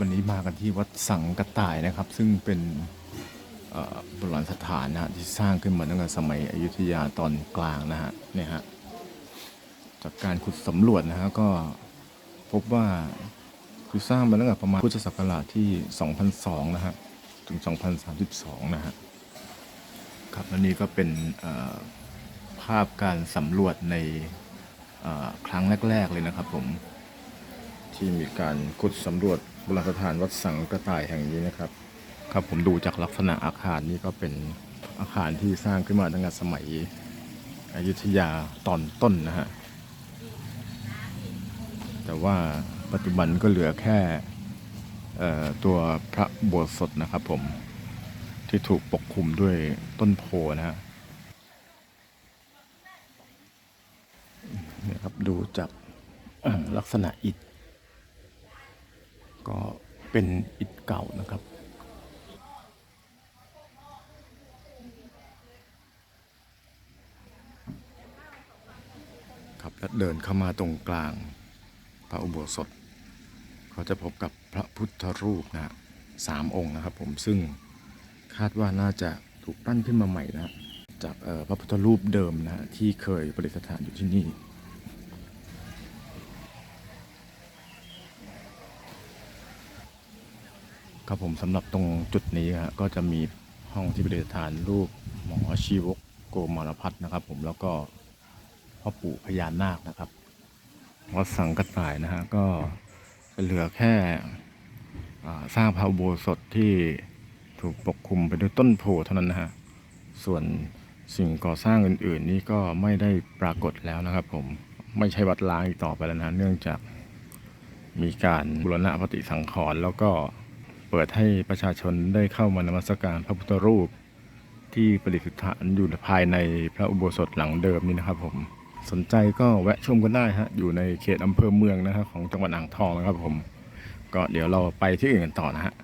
วันนี้มากันที่วัดสังกระต่ายนะครับ ซึ่งเป็นโบราณสถานนะฮะที่สร้างขึ้นมาตั้งแต่สมัยอยุธยาตอนกลางนะฮะเนี่ยฮะจากการขุดสำรวจนะฮะก็พบว่าคือสร้างมาตั้งแต่ประมาณพุทธศักราชที่ 2002 นะฮะถึง 2032 นะฮะครับและนี่ก็เป็นภาพการสำรวจในครั้งแรก ๆ เลยนะครับผมที่มีการขุดสำรวจ บราณสถานวัดสังกระต่ายแห่งนี้นะครับ ครับผมดูจากลักษณะอาคารนี่ก็เป็นอาคารที่สร้างขึ้นมาตั้งแต่สมัยอยุธยาตอนต้นนะฮะ แต่ว่าปัจจุบันก็เหลือแค่ตัวพระโบสถนะครับผมที่ถูกปกคลุมด้วยต้นโพนะฮะนี่ครับดูจากลักษณะอิฐ ก็เป็นอิฐเก่านะครับครับแล้วเดินเข้ามาตรงกลางพระอุโบสถ เขาจะพบกับพระพุทธรูปนะสามองค์นะครับผมซึ่งคาดว่าน่าจะถูกปั้นขึ้นมาใหม่นะจากพระพุทธรูปเดิมนะฮะที่เคยประดิษฐานอยู่ที่นี่ ครับผมสำหรับตรงจุดนี้ฮะก็จะมีห้องที่ประดิษฐานรูปหมอชีวกโกมารพัฒนะครับ ผมแล้วก็พ่อปู่พญานาคนะครับวัดสังกระต่ายนะฮะก็เหลือแค่สร้างพระอุโบสถที่ถูกปกคลุมไปด้วยต้นโพเท่านั้นนะฮะส่วนสิ่งก่อสร้างอื่น ๆ นี่ก็ไม่ได้ปรากฏแล้วนะครับ ผมไม่ใช่วัดล้างอีกต่อไปแล้วนะฮะเนื่องจากมีการบูรณะปฏิสังขรณ์แล้วก็ เปิดให้ประชาชนได้เข้ามานมัสการพระพุทธรูป ที่ประดิษฐานอยู่ภายในพระอุโบสถหลังเดิมนี่นะครับผมสนใจก็แวะชมกันได้ฮะอยู่ในเขตอำเภอเมืองนะครับของจังหวัดอ่างทองนะครับผมก็เดี๋ยวเราไปที่อื่นกันต่อนะฮะ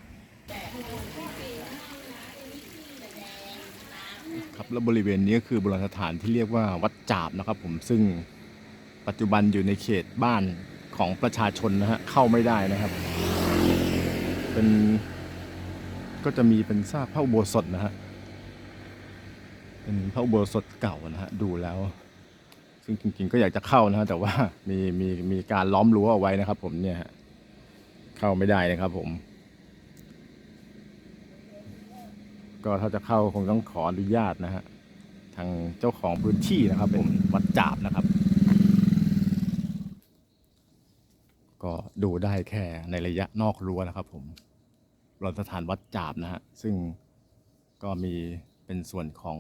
ครับแล้วบริเวณนี้ก็คือโบราณสถานที่เรียกว่าวัดจาบนะครับผมซึ่งปัจจุบันอยู่ในเขตบ้านของประชาชนนะฮะเข้าไม่ได้นะครับ เป็นก็จะมีเป็นซากพระอุโบสถนะฮะ เป็นพระอุโบสถเก่านะฮะ ดูแล้ว ซึ่งจริงๆ ก็อยากจะเข้านะฮะ แต่ว่ามีมีมีการล้อมรั้วเอาไว้นะครับ ผมเนี่ยเข้าไม่ได้นะครับ ผม ก็ถ้าจะเข้าคงต้องขออนุญาตนะฮะ ทางเจ้าของพื้นที่นะครับ ผมวัดจาบนะครับ ก็ดูได้แค่ในระยะนอกรั้วนะครับผมรสถานวัดจาบนะฮะ ซึ่งก็มีเป็นส่วนของ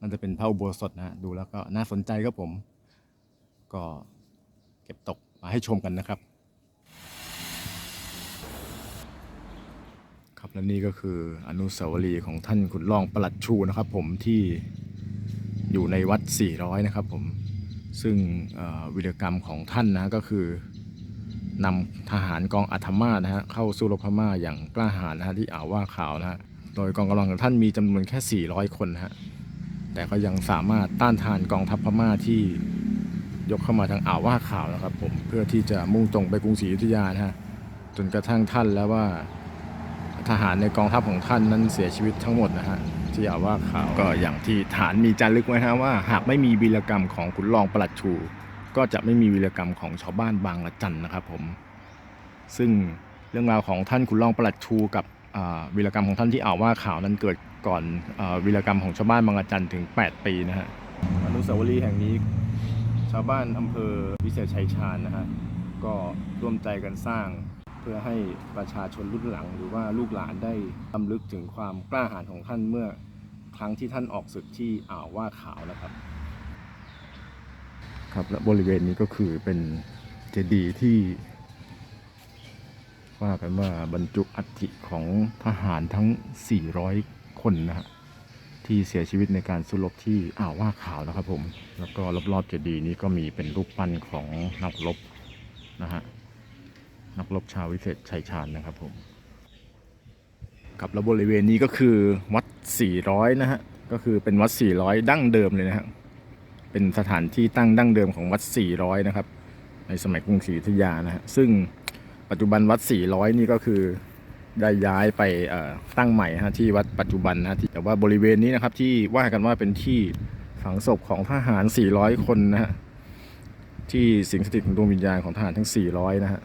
มันจะเป็นพระอุโบสถนะฮะ ดูแล้วก็น่าสนใจครับผม ก็เก็บตกมาให้ชมกันนะครับ ครับและนี่ก็คืออนุสาวรีย์ของท่านขุนรองประหลัดชูนะครับ ผมที่อยู่ในวัด 400 นะครับผม ซึ่งวิรกรรมของท่านนะก็คือ นำทหารกองอัธมาศนะฮะเข้าสู้รบพม่าอย่างกล้าหาญนะฮะที่อ่าวว่าขาวนะฮะโดยกองกำลังของท่านมีจำนวนแค่ 400 คนนะฮะแต่ก็ยังสามารถต้านทานกองทัพพม่าที่ยกเข้ามาทางอ่าวว่าขาวนะครับผมเพื่อที่จะมุ่งตรงไปกรุงศรีอยุธยานะฮะจนกระทั่งท่านแล้วว่าทหารในกองทัพของท่านนั้นเสียชีวิตทั้งหมดนะฮะที่อ่าวว่าขาวก็อย่างที่ฐานมีจารึกไว้ฮะว่า หากไม่มีวีรกรรมของขุนรองประหลัดชู ก็จะไม่มีวีรกรรมของชาวบ้านบางละจันนะครับผม ซึ่งเรื่องราวของท่านขุนรองประหลัดชูกับวีรกรรมของท่านที่อ่าวว่าข่าวนั้นเกิดก่อนอวีรกรรมของชาวบ้านบางละจันถึง 8 ปีนะฮะอนุสาวรีย์แห่งนี้ ชาวบ้านอำเภอวิเศษชัยชาญนะฮะก็ร่วมใจกันสร้างเพื่อให้ประชาชนรุ่นหลัง หรือว่าลูกหลานได้ตำลึกถึงความกล้าหาญของท่านเมื่อครั้งที่ท่านออกศึกที่อ่าวว่าขาวนะครับ ครับ และบริเวณนี้ก็คือเป็นเจดีย์ที่ ว่ากันว่าบรรจุอัฐิของทหารทั้ง 400 คนนะฮะที่เสียชีวิตในการสู้รบที่อ่าวว่าขาวนะครับผม แล้วก็รอบๆเจดีย์นี้ก็มีเป็นรูปปั้นของนักรบนะฮะนักรบชาววิเศษชัยชาญนะครับผมกับแล้วบริเวณนี้ก็คือวัด 400 นะฮะ ก็คือเป็นวัด 400 ดั้งเดิมเลยนะฮะ เป็นสถานที่ตั้งดั้งเดิมของวัด 400 นะครับ ในสมัยกรุงศรีอยุธยานะฮะซึ่งปัจจุบันวัด 400 นี่ก็คือได้ย้ายไปตั้งใหม่ฮะที่วัดปัจจุบันนะฮะที่แต่ว่าบริเวณนี้นะครับที่ว่ากันว่าเป็นที่ฝังศพของทหาร 400 คนนะฮะที่สิงสถิตของดวงวิญญาณของทหารทั้ง 400 นะฮะ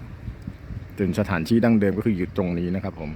ถึงสถานที่ดั้งเดิมก็คืออยู่ตรงนี้นะครับผม